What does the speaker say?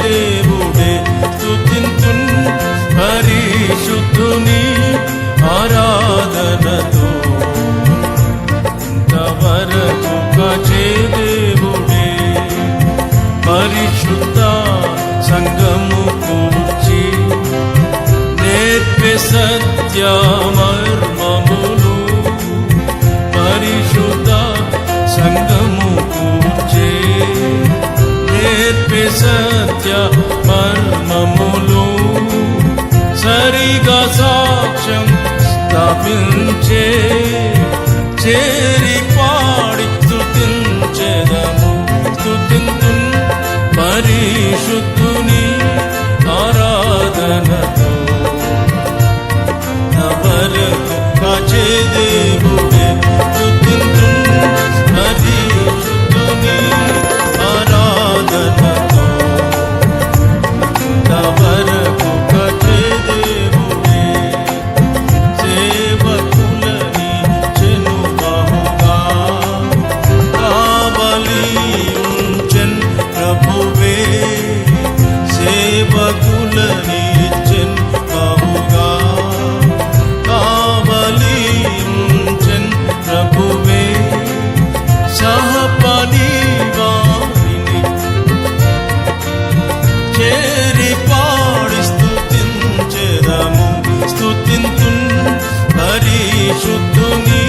దేవుడే స్థుతించున్ పరిశుద్ధుని ఆరాధనతో. ఇంతవరకు కచే దేవుడే పరిశుద్ధ సంగము కూర్చి నేర్పే సత్యా నేర్పే సత్య మర్మములు సరిగా సాక్ష్యం స్థాపించే చేరి పాడి స్తుతించెదము స్థుతింతు పరిశుద్ధుని ఆరాధనతో. నవరకు కాచే పరిశుద్ధుని